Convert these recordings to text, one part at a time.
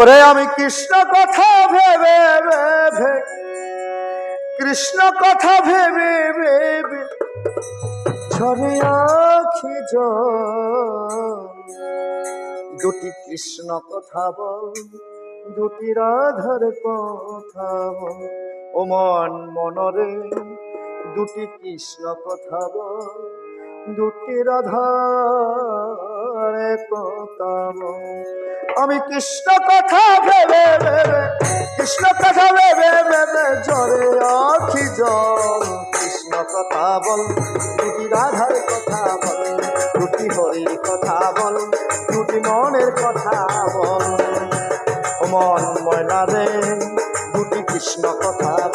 ওরে আমি কৃষ্ণ কথা ভেবে ভেবে, কৃষ্ণ কথা ভেবে ভেবে ঝরে আখি। দুটি কৃষ্ণ কথা বল, দুটি রাধার কথা বল ও মন মনরে দুটি কৃষ্ণ কথা বল দুটি রাধার বল আমি কৃষ্ণ কথা ভেবে ভেবে, কৃষ্ণ কথা ভেবে ভেবে জরে আখি জল। কৃষ্ণ কথা বল, দুটি রাধার কথা বল, দুটি হরির কথা বল, দুটি মনের কথা বল। মন ময়না রে, দুটি কৃষ্ণ কথা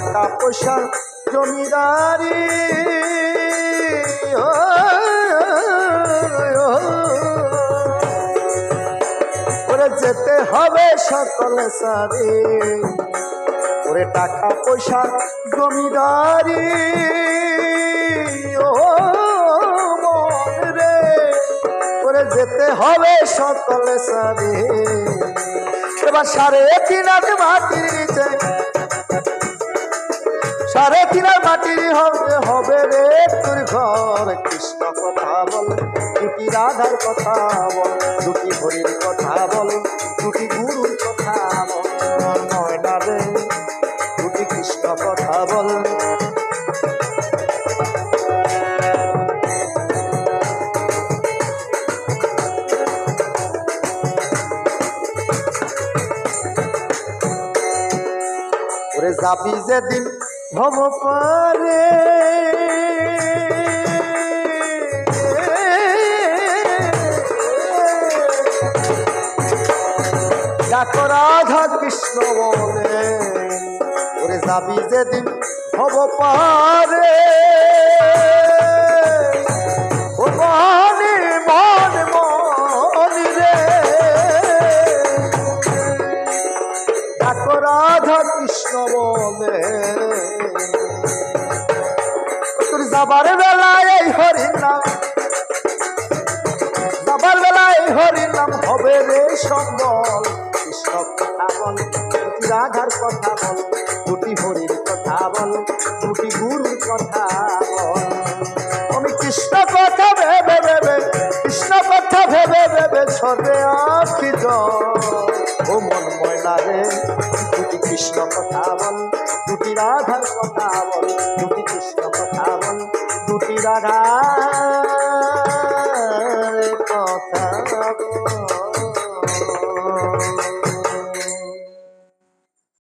টাকা পয়সা জমিদারি ওরে যেতে হবে সকলে সারি ওরে টাকা পয়সা জমিদারি যেতে হবে সকলে সারি এবার সাড়ে তিন হাত মাটির মাটির হবে হবে রে তোর ঘর। কৃষ্ণ কথা বল, দুটি রাধার কথা বল, দুটি হরির কথা বল, দুটি গুরুর কথা বল। ময়না রে, দুটি কৃষ্ণ কথা বল। ওরে যাবি যেদিন ভব পারে ডাকো রাধা কৃষ্ণ বলে ওরে যাবি যেদিন ভব পারে যাবার বেলায় এই হরির নাম। যাবার বেলায় এই হরির নাম হবে রে সম্বল। কৃষ্ণ কথা বল দুটি রাধার কথা বল, দুটি হরির কথা বল, দুটি গুরুর কথা বল। আমি কৃষ্ণ কথা ভেবে ভেবে কৃষ্ণ কথা ভেবে ভেবে ও মন ময়না রে, দুটি কৃষ্ণ কথা বল, দুটি রাধার কথা দুটি কথা